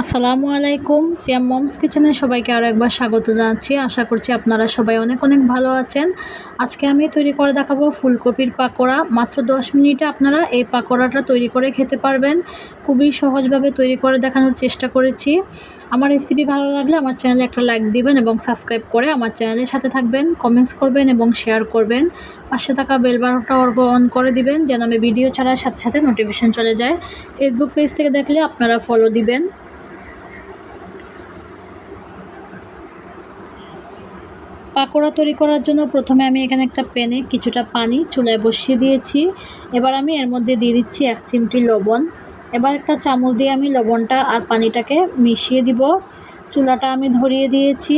আসসালামু আলাইকুম। সিয়াম মমস কিচেনে সবাইকে আরও একবার স্বাগত জানাচ্ছি। আশা করছি আপনারা সবাই অনেক অনেক ভালো আছেন। আজকে আমি তৈরি করে দেখাবো ফুলকপির পাকোড়া। মাত্র 10 মিনিটে আপনারা এই পাকোড়াটা তৈরি করে খেতে পারবেন। খুবই সহজভাবে তৈরি করে দেখানোর চেষ্টা করেছি। আমার রেসিপি ভালো লাগলে আমার চ্যানেলে একটা লাইক দিবেন এবং সাবস্ক্রাইব করে আমার চ্যানেলের সাথে থাকবেন কমেন্টস করবেন এবং শেয়ার করবেন। পাশে থাকা বেল বাটনটা অন করে দিবেন যেন আমি ভিডিও ছাড়ার সাথে সাথে নোটিফিকেশন চলে যায়। ফেসবুক পেজ থেকে দেখলে আপনারা ফলো দিবেন। পাকোড়া তৈরি করার জন্য প্রথমে আমি এখানে একটা প্যানে কিছুটা পানি চুলায় বসিয়ে দিয়েছি। এবার আমি এর মধ্যে দিয়ে দিচ্ছি এক চিমটি লবণ। এবার একটা চামচ দিয়ে আমি লবণটা আর পানিটাকে মিশিয়ে দিব। চুলাটা আমি ধরিয়ে দিয়েছি।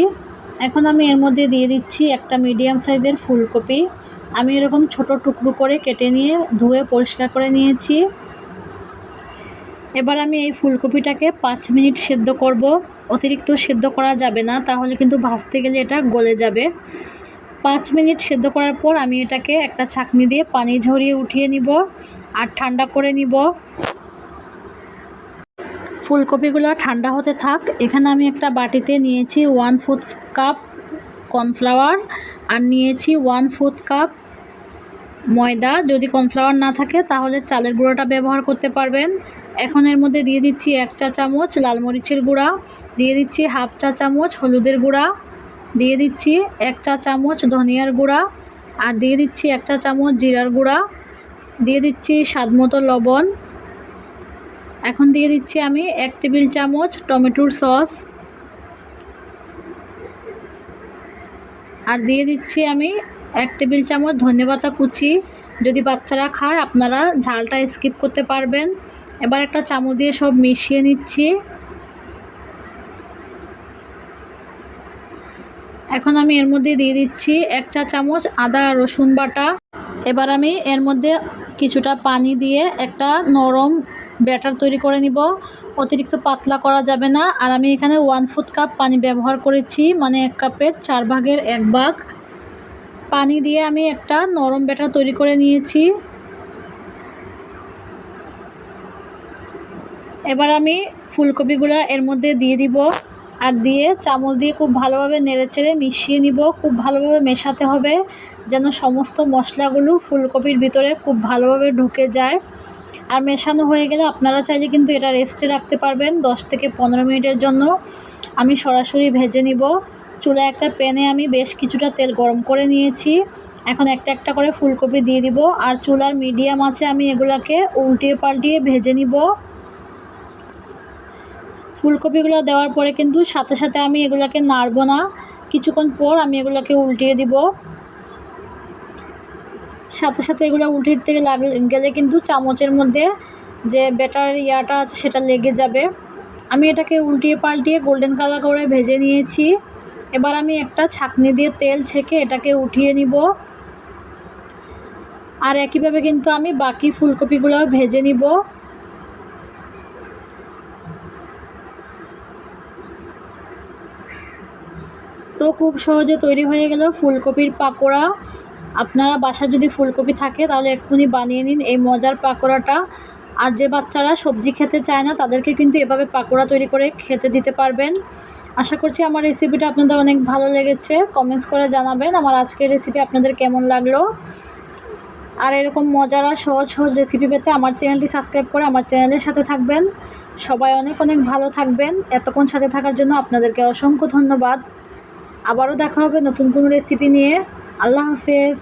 এখন আমি এর মধ্যে দিয়ে দিচ্ছি একটা মিডিয়াম সাইজের ফুলকপি। আমি এরকম ছোট টুকরো করে কেটে নিয়ে ধুয়ে পরিষ্কার করে নিয়েছি। এবার আমি এই ফুলকপিটাকে পাঁচ মিনিট সেদ্ধ করব। অতিরিক্ত সেদ্ধ করা যাবে না, তাহলে কিন্তু ভাজতে গেলে এটা গলে যাবে। পাঁচ মিনিট সেদ্ধ করার পর আমি এটাকে একটা ছাঁকনি দিয়ে পানি ঝরিয়ে উঠিয়ে নিব আর ঠান্ডা করে নিব। ফুলকপিগুলো ঠান্ডা হতে থাক। এখানে আমি একটা বাটিতে নিয়েছি ওয়ান ফুট কাপ কর্নফ্লাওয়ার আর নিয়েছি ওয়ান ফুট কাপ ময়দা, যদি কর্নফ্লাওয়ার না থাকে তাহলে চালের গুঁড়োটা ব্যবহার করতে পারবেন। এখন এর মধ্যে দিয়ে দিচ্ছি এক চা চামচ লাল মরিচের গুঁড়া, দিয়ে দিচ্ছি হাফ চা চামচ হলুদের গুঁড়া, দিয়ে দিচ্ছি এক চা চামচ ধনিয়ার গুঁড়া, আর দিয়ে দিচ্ছি এক চা চামচ জিরার গুঁড়া, দিয়ে দিচ্ছি স্বাদমতো লবণ। এখন দিয়ে দিচ্ছি আমি এক টেবিল চামচ টমেটোর সস। আর দিয়ে দিচ্ছি আমি এক টেবিল চামচ ধনেপাতা কুচি। যদি বাচ্চারা খায়, আপনারা ঝালটা স্কিপ করতে পারবেন। এবার একটা চামচ দিয়ে সব মিশিয়ে নিচ্ছি। এখন আমি এর মধ্যে দিয়ে দিচ্ছি এক চা চামচ আদা রসুন বাটা। এবার আমি এর মধ্যে কিছুটা পানি দিয়ে একটা নরম ব্যাটার তৈরি করে নিব। অতিরিক্ত পাতলা করা যাবে না। আর আমি এখানে ওয়ান ফুট কাপ পানি ব্যবহার করেছি মানে এক কাপের চার ভাগের এক ভাগ। পানি দিয়ে আমি একটা নরম ব্যাটার তৈরি করে নিয়েছি। এবার আমি ফুলকপিগুলো এর মধ্যে দিয়ে দিব আর দিয়ে চামচ দিয়ে খুব ভালোভাবে নেড়েচেড়ে মিশিয়ে নিব। খুব ভালোভাবে মেশাতে হবে যেন সমস্ত মশলাগুলো ফুলকপির ভিতরে খুব ভালোভাবে ঢুকে যায়। আর মেশানো হয়ে গেলে আপনারা চাইলে কিন্তু এটা রেস্টে রাখতে পারবেন দশ থেকে পনেরো মিনিটের জন্য। আমি সরাসরি ভেজে নিব। চুলায় একটা প্যানে আমি বেশ কিছুটা তেল গরম করে নিয়েছি। এখন একটা একটা করে ফুলকপি দিয়ে দিব আর চুলার মিডিয়াম আছে আমি এগুলাকে উল্টিয়ে পাল্টিয়ে ভেজে নিব। ফুলকপিগুলো দেওয়ার পরে কিন্তু সাথে সাথে আমি এগুলোকে নাড়ব না। কিছুক্ষণ পর আমি এগুলোকে উল্টিয়ে দিব। সাথে সাথে এগুলো উল্টে থেকে লাগলে গেলে কিন্তু চামচের মধ্যে যে ব্যাটার ইয়াটা আছে সেটা লেগে যাবে। আমি এটাকে উল্টিয়ে পাল্টিয়ে গোল্ডেন কালার করে ভেজে নিয়েছি। এবার আমি একটা ছাকনি দিয়ে তেল ছেঁকে এটাকে উঠিয়ে নিব। আর একইভাবে কিন্তু আমি বাকি ফুলকপিগুলো ভেজে নিব। তো খুব সহজে তৈরি হয়ে গেল ফুলকপির পাকোড়া। আপনারা বাসা যদি ফুলকপি থাকে তাহলে এক্ষুনি বানিয়ে নিন এই মজার পাকোড়াটা। আর যে বাচ্চারা সবজি খেতে চায় না তাদেরকে কিন্তু এভাবে পাকোড়া তৈরি করে খেতে দিতে পারবেন। আশা করছি আমার রেসিপিটা আপনাদের অনেক ভালো লেগেছে। কমেন্টস করে জানাবেন আমার আজকের রেসিপি আপনাদের কেমন লাগল। আর এরকম মজার আর সহজ সহজ রেসিপি পেতে আমার চ্যানেলটি সাবস্ক্রাইব করে আমার চ্যানেলের সাথে থাকবেন। সবাই অনেক অনেক ভালো থাকবেন। এতক্ষণ সাথে থাকার জন্য আপনাদেরকে অসংখ্য ধন্যবাদ। আবারও দেখা হবে নতুন কোনো রেসিপি নিয়ে। আল্লাহ হাফেজ।